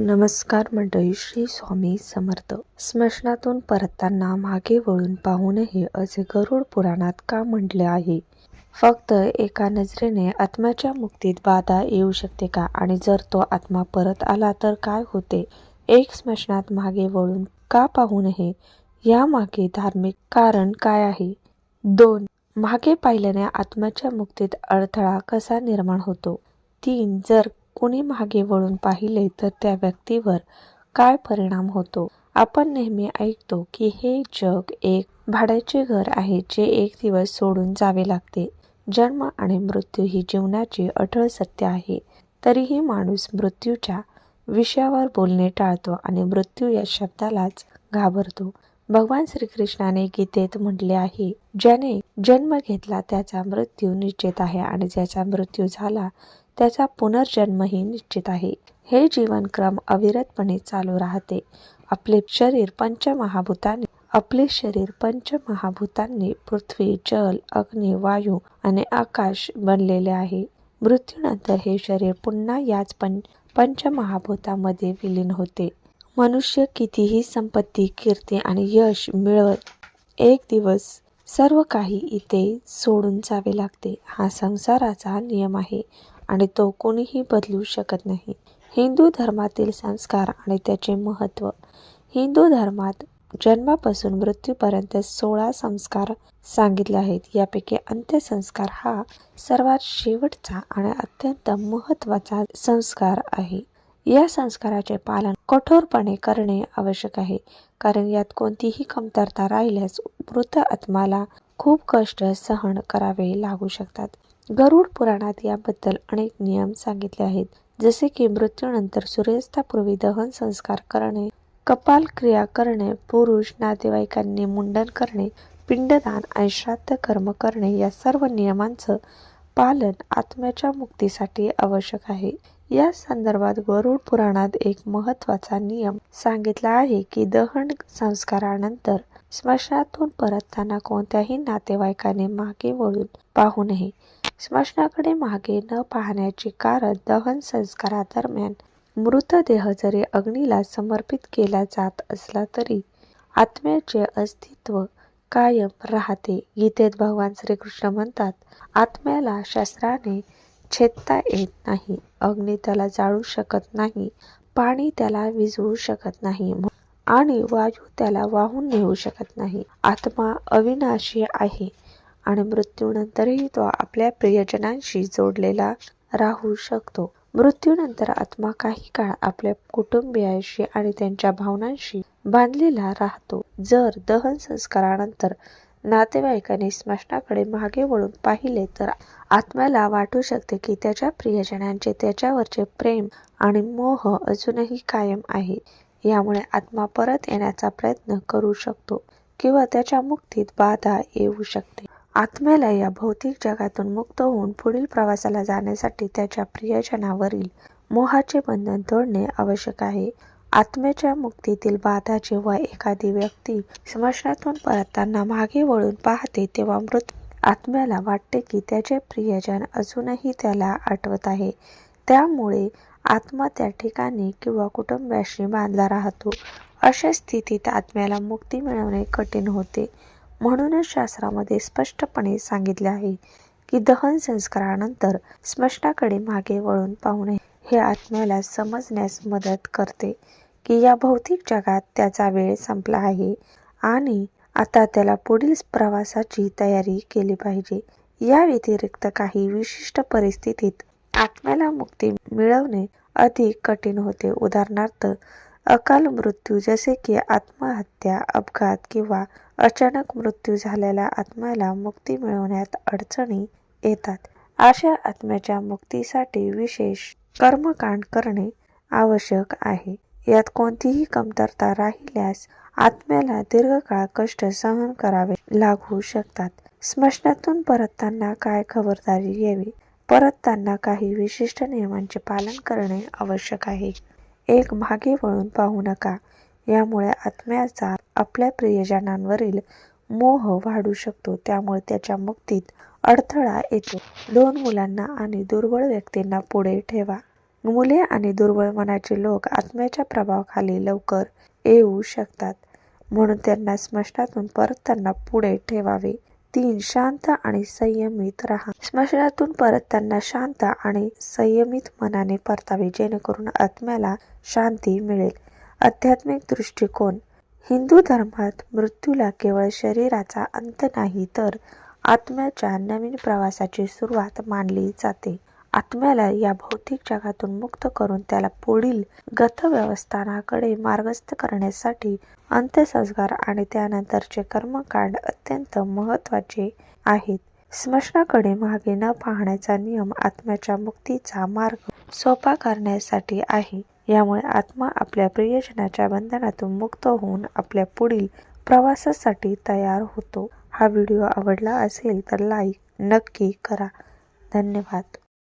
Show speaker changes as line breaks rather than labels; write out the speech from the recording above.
नमस्कार मंडळी श्री स्वामी समर्थ. स्मशनातून परतताना मागे वळून पाहू नये असे गरुड पुराणात का म्हटले आहे? फक्त एका नजरेने आत्म्याच्या मुक्तीत बाधा येऊ शकते का? आणि जर तो आत्मा परत आला तर काय होते? एक स्मशनात मागे वळून का पाहू नये यामागे धार्मिक कारण काय आहे? दोन मागे पाहिल्याने आत्म्याच्या मुक्तीत अडथळा कसा निर्माण होतो? तीन जर कोणी मागे वळून पाहिले तर त्या व्यक्तीवर काय परिणाम होतो? आपण नेहमी ऐकतो की हे जग एक भाड्याचे घर आहे जे एक दिवस सोडून जावे लागते. जन्म आणि मृत्यू ही जीवनाची अटळ सत्य आहे. तरीही माणूस मृत्यूच्या विषयावर बोलणे टाळतो आणि मृत्यू या शब्दालाच घाबरतो. भगवान श्रीकृष्णाने गीतेत म्हटले आहे ज्याने जन्म घेतला त्याचा मृत्यू निश्चित आहे आणि ज्याचा मृत्यू झाला त्याचा पुनर्जन्मही निश्चित आहे. हे जीवनक्रम अविरतपणे चालू राहते. आपले शरीर पंचमहाभूतांनी आपले शरीर पंचमहाभूतांनी पृथ्वी जल अग्नी वायू आणि आकाश बनलेले आहे. मृत्यूनंतर हे शरीर पुन्हा याच पंच पंचमहाभूतामध्ये विलीन होते. मनुष्य कितीही संपत्ती कीर्ती आणि यश मिळवत एक दिवस सर्व काही इथे सोडून जावे लागते. हा संसाराचा नियम आहे आणि तो कोणीही बदलू शकत नाही. हिंदू धर्मातील संस्कार आणि त्याचे महत्त्व. हिंदू धर्मात जन्मापासून मृत्यूपर्यंत सोळा संस्कार सांगितले आहेत. यापैकी अंत्यसंस्कार हा सर्वात शेवटचा आणि अत्यंत महत्त्वाचा संस्कार आहे. या संस्काराचे पालन कठोरपणे करणे आवश्यक आहे. कारण यात कोणतीही कमतरता राहिल्यास मृत आत्माला खूप कष्ट सहन करावे लागू शकतात. गरुड पुराणात याबद्दल अनेक नियम सांगितले आहेत. जसे की मृत्यूनंतर सूर्यास्तापूर्वी दहन संस्कार करणे कपाल क्रिया करणे पुरुष नातेवाईकांनी मुंडन करणे पिंडदान आणि श्राद्ध कर्म करणे या सर्व नियमांचं पालन आत्म्याच्या मुक्तीसाठी आवश्यक आहे. या संदर्भात गरुड पुराणात एक महत्त्वाचा नियम सांगितला आहे की दहन संस्कारानंतर स्मशानातून परतताना कोणत्याही नातेवाईकाने मागे वळून पाहू नये. स्मशनाकडे मागे न पाहण्याचे कारण दहन संस्कारादरम्यान मृतदेह जरी अग्नीला समर्पित केला जात असला तरी आत्म्याचे अस्तित्व कायम राहते. गीतेत भगवान श्रीकृष्ण म्हणतात आत्म्याला शस्त्राने छेदता येत नाही. अग्नी त्याला जाळू शकत नाही. पाणी त्याला विझवू शकत नाही आणि वायू त्याला वाहून नेऊ शकत नाही. आत्मा अविनाशी आहे. आणि मृत्यूनंतरही तो आपल्या प्रियजनांशी जोडलेला राहू शकतो. मृत्यूनंतर आत्मा काही काळ आपल्या कुटुंबियांशी आणि त्यांच्या भावनांशी बांधलेला राहतो. जर दहन संस्कारानंतर नातेवाईकांनी स्मशनाकडे मागे वळून पाहिले तर आत्म्याला वाटू शकते की त्याच्या प्रियजनांचे त्याच्यावरचे प्रेम आणि मोह अजूनही कायम आहे. यामुळे आत्मा परत येण्याचा प्रयत्न करू शकतो किंवा त्याच्या मुक्तीत बाधा येऊ शकते. आत्म्याला या भौतिक जगातून मुक्त होऊन पुढील प्रवासाला जाण्यासाठी त्याच्या प्रियजनावरील मोहाचे बंधन तोडणे आवश्यक आहे. आत्म्याच्या मुक्तीतील बाधा जेव्हा एखादी व्यक्ती स्मशनातून परतताना मागे वळून पाहते तेव्हा मृत आत्म्याला वाटते की त्याचे प्रियजन अजूनही त्याला आठवत आहे. त्यामुळे आत्मा त्या ठिकाणी किंवा कुटुंबाशी बांधला राहतो. अशा स्थितीत आत्म्याला मुक्ती मिळवणे कठीण होते. म्हणूनच शास्त्रामध्ये स्पष्टपणे सांगितले आहे की दहन संस्कारानंतर स्मशनाकडे मागे वळून पाहणे हे आत्म्याला समजण्यास मदत करते की या भौतिक जगात त्याचा वेळ संपला आहे आणि आता त्याला पुढील प्रवासाची तयारी केली पाहिजे. या व्यतिरिक्त काही विशिष्ट परिस्थितीत आत्म्याला मुक्ती मिळवणे अधिक कठीण होते. उदाहरणार्थ अकाल मृत्यू जसे की आत्महत्या अपघात किंवा अचानक मृत्यू झालेल्या आत्म्याला मुक्ती मिळवण्यात अडचणी येतात. अशा आत्म्याच्या मुक्तीसाठी विशेष कर्मकांड करणे आवश्यक आहे. यात कोणतीही कमतरता राहिल्यास आत्म्याला दीर्घकाळ कष्ट सहन करावे लागू शकतात. स्मशनातून परतताना काय खबरदारी घ्यावी? परतताना काही विशिष्ट नियमांचे पालन करणे आवश्यक आहे. एक मागे वळून पाहू नका. यामुळे आत्म्याचा आपल्या प्रियजनांवरील मोह वाढू शकतो. त्यामुळे त्याच्या मुक्तीत अडथळा येतो. दोन मुलांना आणि दुर्बळ व्यक्तींना पुढे ठेवा. मुले आणि दुर्बळ मनाचे लोक आत्म्याच्या प्रभावाखाली लवकर येऊ शकतात. म्हणून त्यांना स्मशानातून परतताना पुढे ठेवावे. तीन शांत आणि संयमित राहा. स्मशानातून परतताना शांत आणि संयमित मनाने परतावे जेणेकरून आत्म्याला शांती मिळेल. आध्यात्मिक दृष्टिकोन. हिंदू धर्मात मृत्यूला केवळ शरीराचा अंत नाही तर आत्म्याच्या नवीन प्रवासाची सुरुवात मानली जाते. आत्म्याला या भौतिक जगातून मुक्त करून त्याला पुढील गतव्यवस्थानाकडे मार्गस्थ करण्यासाठी अंत्यसंस्कार आणि त्यानंतरचे कर्मकांड अत्यंत महत्त्वाचे आहेत. स्मशनाकडे मागे न पाहण्याचा नियम आत्म्याच्या मुक्तीचा मार्ग सोपा करण्यासाठी आहे. यामुळे आत्मा आपल्या प्रियजनाच्या बंधनातून मुक्त होऊन आपल्या पुढील प्रवासासाठी तयार होतो. हा व्हिडिओ आवडला असेल तर लाईक नक्की करा. धन्यवाद.